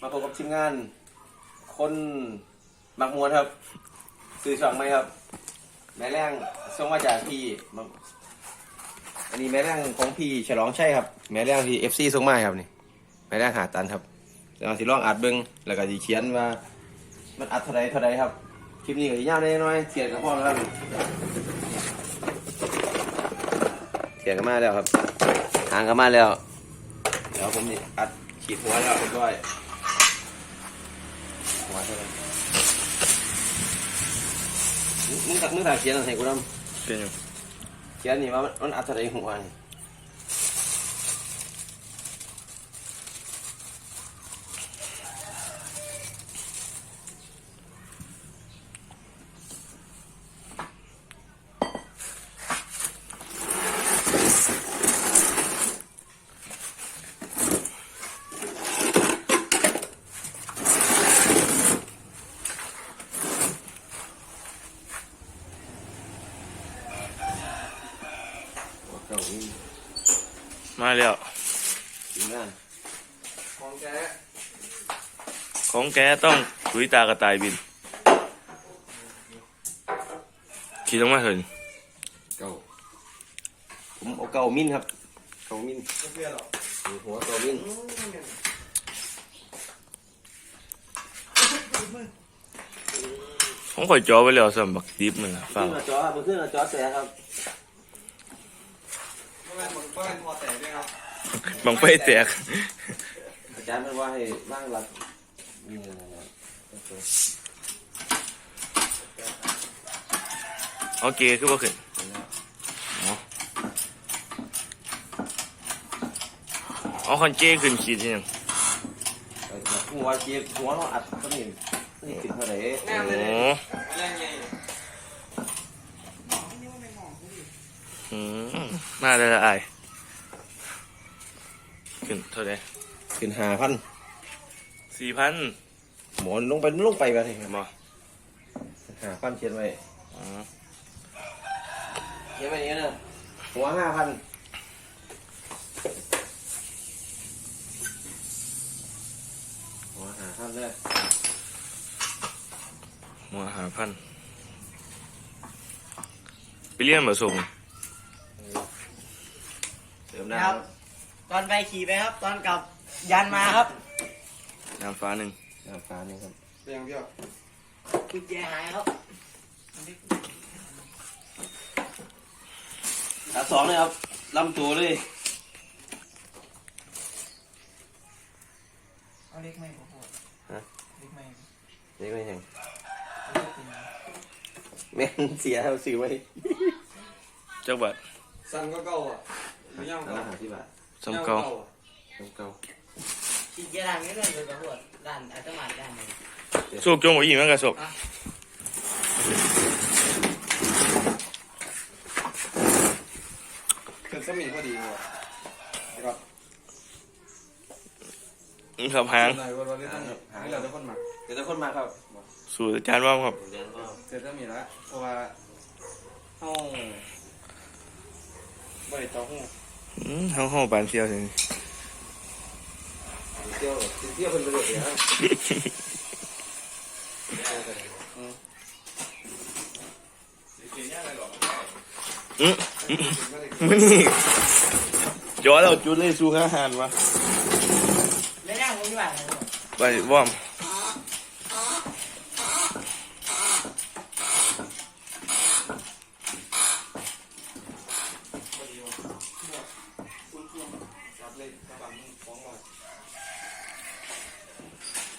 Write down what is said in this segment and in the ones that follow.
มาพบกับทีมงาน คนมักมวนครับสื่อช่องไหมครับ แม่แรงส่งมาจากพี่มาอันนี้แม่แรงของพี่ฉลองใช่ครับ แม่แรงที่เอฟซีส่งมาให้ครับนี่ แม่แรงหาตันครับเดี๋ยวเราสิลองอัดเบิ้งแล้วก็สิเขียนว่า มันอัดเท่าไรเท่าไรครับ คลิปนี้ก็สิยาวได้น้อยเสียงกับพ่อแล้วครับเสียงกันมาแล้วครับหางกันมาแล้ว เดี๋ยวผมนี่อัดขีดหัวแล้วเรียบร้อย หัวเท่าไหรมึงมึงตักมึงถ่ายเขียนอะไรกูนเป็นอยู่ำเขียนนี่ว่ามันมันอัดเท่าไหรหัวนี่ มาแล้วทีมงานของแกของแกต้องถุยตากระต่ายบินขี่ลงมาเถินเก่าผมเอาเก่ามินครับ เก่ามินหัวเก่ามินผมข่อยจอไว้แล้วสำบักดิบมันล่ะฟัขึ้งนมาจอครับ มันขึ้นมาจอแสครับบังไฟแตก อาจารย์มันว่าให้ว่างหลักนี่นะครับโอเคคือว่าขึ้นอ๋อเอาคันเจ้ขึ้นขีดที่ยังหัวเจี๊ยบหัวเราอัดก็นี่นี่ติดเท่าไหร่ โอ้อืม มาได้ละอายขึ้นเท่าไหร่ขึ้นห้าพันสี่พันหมอนลงไปลงไปแบบนี้บ่ห้าพันเขียนไว้อ๋อเขียนไว้อย่างนี้นะหัวห้าพันหัวห้าพันเลยหัวหาพันไปเรียนมาส่งเติมครัน้ำบตอนไปขี่ไปครับ ตอนกลับยันมาครับน้ำฟ้าหนึ่งน้ำปลานี่ครับกุญแจหายครับขาสองเลยครับลำตัวเลยเอาเล็กไม่พอฮะเล็กไม่นี่ไม่ยังเล็กเป็นแม่งเสียเราซื้อไว้จักบัดสั่นก็เก่าอะห รือย่างนั่นเก่าหาที่บ้านสำเก่าอะน้ำเก่าขี่เจร้านนี้เลยไปหัวร้านอัตมาด้านนี้สูบจงหัวอีมันกระสบเป็นสมีพอดีว่ะแล้วก็อืมครับหางไหนวันวันนี้ต้องให้เราได้คนหมักเดี๋ยวจะคนมาครับสูตรอาจารย์ว่ามครับเดี๋ยวก็เสร็จสมีแล้วเพราะว่าเฮาบ่ได้เต้าหู้ อืมห้องห้องปานเซียวเลยเที่ยวเที่ยวคนไปเลยครับอืมมันนี่จอเราจุดเลยสู้อาหารวะไม่นั่งผมอยู่บ้านเลยไปว่อม รับเลยกระบังฟ้องว่า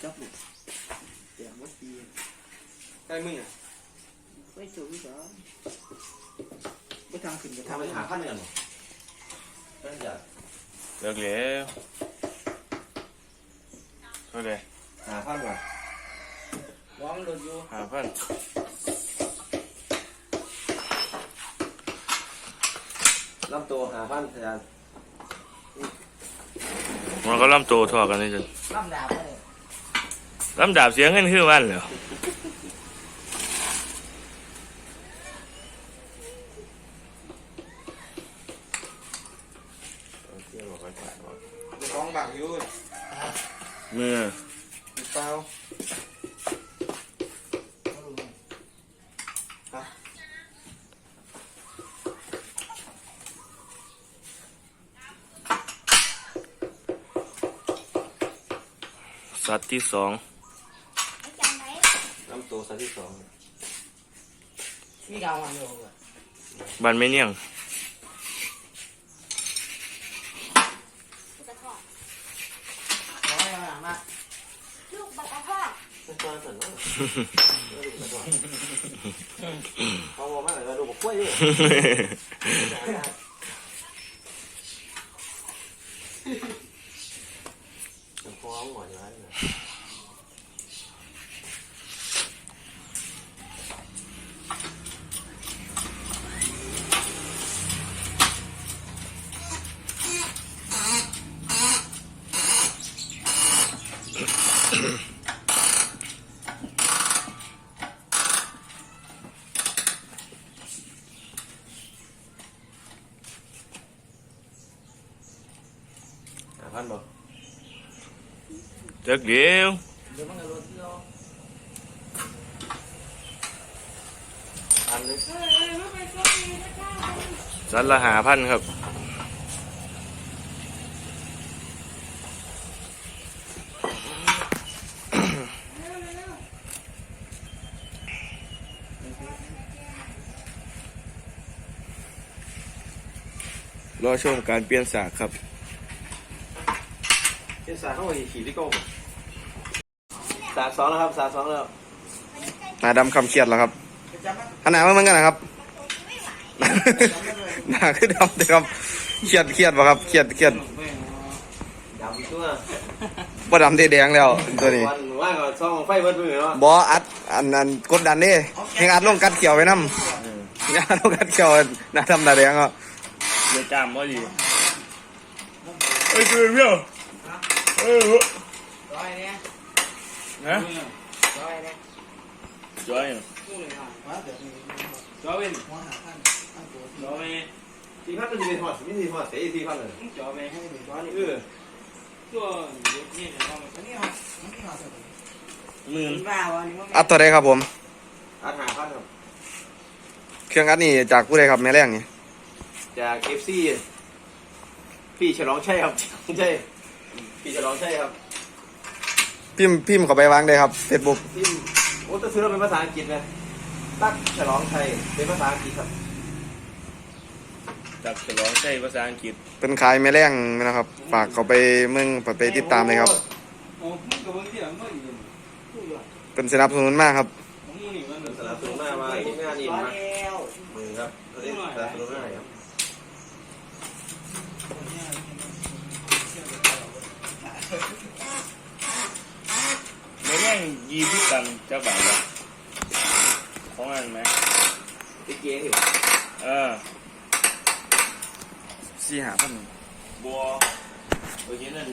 จับเลยเสียงวัดดี ได้มึงอะ ไม่สูงสองไม่ทางขึ้นก็ ทำ ทำ ไปหาขั้นเงิน ก็จะเลิกแล้วเท่าไหรหาขั้นก่อนร้องโดนอยู่ห้าพันลำตัวหาขั้นอาจารย์มันก็ล่ำโตทอกันนี่จนล่ำดาบเลยล่ำดาบเสียงเงินคือวันเหรอ เที่ยวบอกไปผ่านก่อนฟ้องบักอยู่เมื่อปล่าสัตว์ที่สองน้ำตัวสัตว์ที่สอง มีดาวมาอยู่อะบันไม่เนียง ร้อยมามา ลูกบักกะทอด เป็นตัวสัตว์ เนาะเขาบอกมาเลยว่าดูบอกกล้วยดิเป็นพอเอาหมอนอยู่แล้วนะ หาพันบ่ จักเดียวเดี๋ยวมันก็รถเลยสัตว์ละหาพันครับรอชมการเปลี่ยนสากครับ เป็นสาเข้าไปขี่ที่โก้สาสองแล้วครับสาสองแล้วหนาดำคำเครียดแล้วครับขนาดมาเหมือนกันนะครับ หนาคือดำเลยครับเครียดเครียดป่ะครับเครียดเครียดดำตัวบ่ดำเทแดงแล้วตัวนี้วันว่างก็ซ่องไฟเบิดมือเนาะบออัดอันนั้นกดดันเด้ยังอัดลงกัดเขียวไว้นำยังอัดลงกัดเขียวหนาดำหนาแดงอะเดี๋ยวจามพอดีเอ้ยคือเพี้ยวเอ้ยร้อยเนี่ย ฮะร้อยเนี่ยจอยตู้เลยอะว่าเดี๋ยวมีจอยเป็นหัวหาท่านท่านตัวจอยสี่พันมันจะเป็นหอดไม่ใช่หอดเสียสี่พันเลยจอยไปให้หนึ่งร้อยนี่เออตัวนี่เนี่ยต้องอันนี้เหรออันนี้เหรอหมื่นบ้าวะนี่มันอัดตัวใดครับผมอาหาพันครับเครื่องอัดนี่จากผู้ใดครับแม่แรงนี่จากเอฟซีพี่ฉลองใช่ครับใช่พี่ฉลองใช่ครับ พิมพ์พิมพ์เข้าไปวางได้ครับเฟซบุ๊กพี่โอ้จะซื้อเราเป็นภาษาอังกฤษไหมตักฉลองไทยเป็นภาษาอังกฤษครับจากฉลองใช้ภาษาอังกฤษเป็นขายแม่แรงนะครับ ฝากเขาไปเมืองไปติดตามเลยครับโอ้มึงกับมึงที่หลังมึงอยู่ตู้อยู่เป็นสนับสนุนมากครับมึงนี่มันสนับสนุนมามาที่งานนี้ร้อยมาแล้วมือครับสนับสนุนมาครับ ม่แย่งยีที่กันเจ้าบ่าวของอันไหมติ๊กเกี้อยู่เออสี่หาพันบัวโอเคนั่น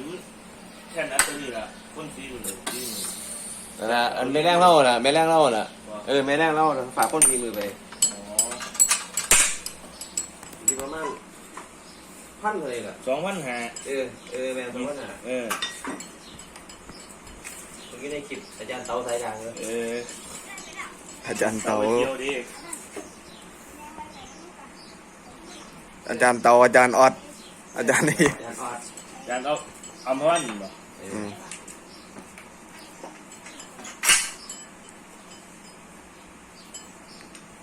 แค่นั้นตัวนี้ละคนซีมันเลยซีมันนะอันไม่แรงเล่าน่ะไม่แรงเล่าน่ะเออไม่แรงเล่าน่ะฝากคนทีมือไปอ๋อที่ประมาณพันเลยล่ะสองพันห้าเออเออแม่ตัวน่ะเออเมื่อ กี้ในคลิปอาจารย์เต๋าสายดังเลยเอออาจารย์เต่าเตาเที่ยวดิอาจารย์เตาอาจารย์ออดอาจารย์นี่อาจารย์ออดจานเอาอัมพวันบ่เออื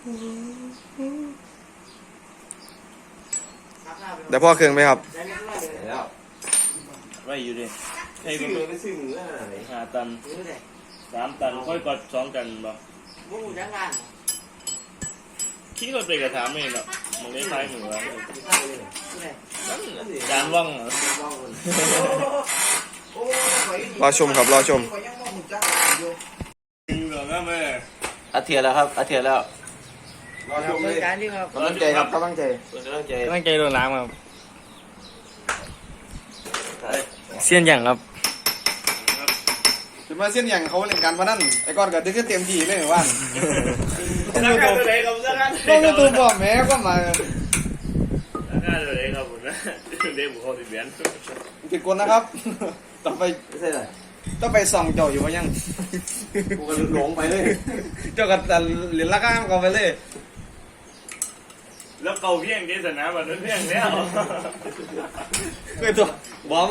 อมราคาเป็นได้พ่อเครื่องไหมครับได้ไม่เท่าไหร่เลยแล้ว ไว้อยู่ดิ ให้ซื้ก็อไปซื้อมืออะไรห้าตันซื้อเลยสามตันค่อยกดสองตันบ่บุ้งจังงานคิดก็ไปกระถามเองหรอกมันได้ท้ายหัวเลยซื้อเลยจานว่างเหรอโอ้ยรอชมครับรอชมอยยังมองหมึกจ้าอยู่อยู่เหรอแม่แม่อาเทียแล้วครับอาเทียแล้วรอชมเลยการดีครับกำลังใจครับกำลังใจกำลังใจตั้งใจโดนล้างครับเสี้ยนอย่างครับ ถึงมาเส้นอย่างเขาเล่นการพนันไอ้ก้อนก็ดึกเต็มที่เลยว่านสักการเลยครับสักการต้องมีตัวบอกแม่ก็มาสักการเลยครับผมนะเด็กบุคคลที่เบียนติดกลนะครับ ต่อไปไม่ใช่เลยต้องไปส่องเจ้าอยู่ว่ายังกูก็หลงไปเลย เจ้ากับแต่เหรียญละก้ามกันไปเลย แล้วเกาเพียงเกษนาแบบนั้นเพียงแล้วคือตัวบอม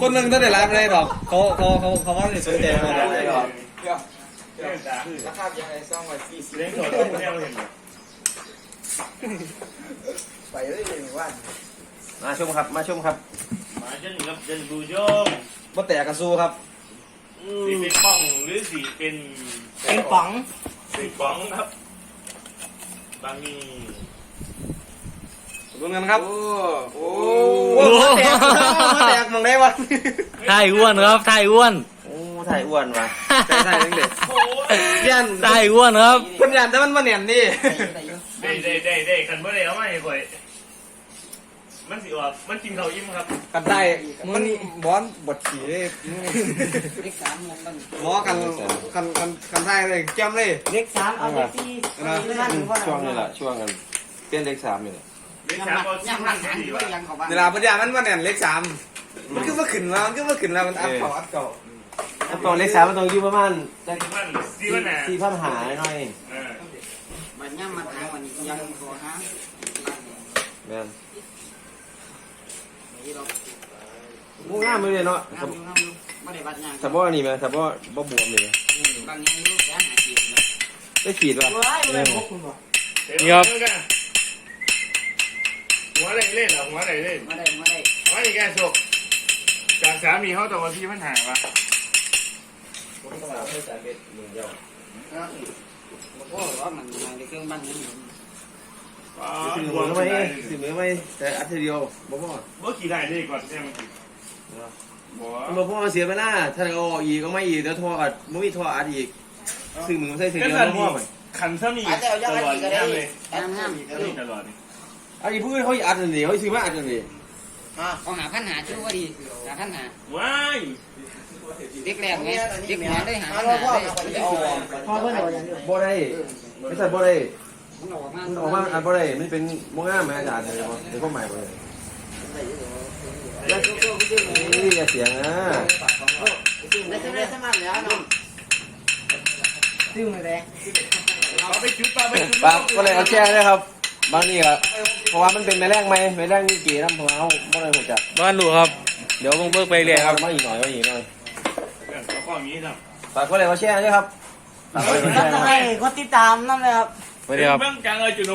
คนหนึ่งต้องได้รับเลยดอกเขาเขาเขาเขาว่าในสนใจมาได้ได้หรอเรื่องตาราคาอย่างไรซ่องไว้สี่สิบเลี้ยงสดเลี้ยงเห็นไหมไปเลยว่ามาชมครับ มาชมครับมาจนกับจนดูชมบ่แตกกระซูครับสีเป็นป้องหรือสีเป็นเป็นป๋องสีป้องครับ บางมีขอบคุณกันครับ โอ้โอ้โหแตกแตกมองได้วะไทยอ้วนครับไทยอ้วนโอ้ถ่ายอ้วนว่ะใช่ใช่เด็กโอ้ยยันไทยอ้วนครับ คนยันแต่มันมาเนียนนี่ ได้ได้ได้ได้ขันบ่ได้เอามาให้ข่อย มันสิว่ามันกินเขาวอิ่มครับกันได้มันบอนบดขี่เลยเลขสามมันหมอกันกันกันกันได้เลยแก้มเลยเลขสามเอาเลขสี่นะช่วงนี้แหละช่วงกันเปลี่ยนเลขสามนี่แหละเลี้ยงช้างก็ยังมันดีว่ะเวลาปัญญามันมาเนียนเลขสามมันก็มาขึ้นมามันก็มาขึ้นแล้วมันอัพเก่าอัพเก่าถ้าตัวเลขสามมันต้องอยู่ประมาณมันซีมันน่ะสี่พันหาหน่อยเออมันย่ำมันหาวันนี้ยังโทรหาแม่น มูง่ามมือเลยเนาะน้ำอยู่น้ำอยู่ไม่ได้บัดยังถ้าบ่อนี่ไหมถ้าบ่บ่บวมเลยไหมบางยังอยู่แค่หาขีดเลยได้ขีดป่ะว้ายเลยพกคุณบ่นี่ครับหัวอะไรเล่นเหรอหัวอะไรเล่นมาได้มาได้หัวนี่แกโชคจากสามีเขาต่ว่าพี่มันหายวะโอ้ว่ามันมาในเครื่องบ้านนี้ สิมือไม่สิมือไม่แต่อัดทีเดียวบ่พอเมื่อกี่ได้เลยก่อนใช่ไหมบ่บ่พอเสียไปหน้าถ้าเอาออกอีกก็ไม่อีกเดี๋ยวโทรอัดบ่มีโทรอัดอีกซื้อมือใส่ทีก็เดียวสันบ่พอมันขันซะมีตลอดเลยน้ำน้ำนี่ตลอดนี่อันนี้เพื่อนเขาอัดอันนี้เขาซื้อมาอัดอันนี้เอาหาพันหาชื่อว่าดีหาพันหาว้ายเด็กแรกไงเด็กหัวได้หาพันหาได้พ่อเพื่อนเราอย่างเดียวบ่ได้ไม่ใช่บ่ได้ มันออกมามันออกมาอันบ่ได้มันเป็นบ่งามไหมอาจารย์เนี่ยเป็นความหมายบ่ได้แล้วก็ก็ก็นี่อย่าเสียงนะได้ได้สมัครแล้วน้องซื้อมาแดงเอาไปจุดปลาไปจุดปาก็เลยเอาแช่เลยครับบางนี่ก็เพราะว่ามันเป็นแม่แรงไหมแม่แรงนี่กี่น้ำของเราบ่ได้หัวจักบ้านดูครับ เดี๋ยวมึงเบิกไปเรียครับมาอีกหน่อยมาอีกหน่อยเอาข้อนี้ครับฝาก็เลยเอาแช่เลยครับฝากก็เลยเอาแช่ทำไมกติดตามนั่นเลยครับ สวัสดีครับ เบื้องกลางเออจุด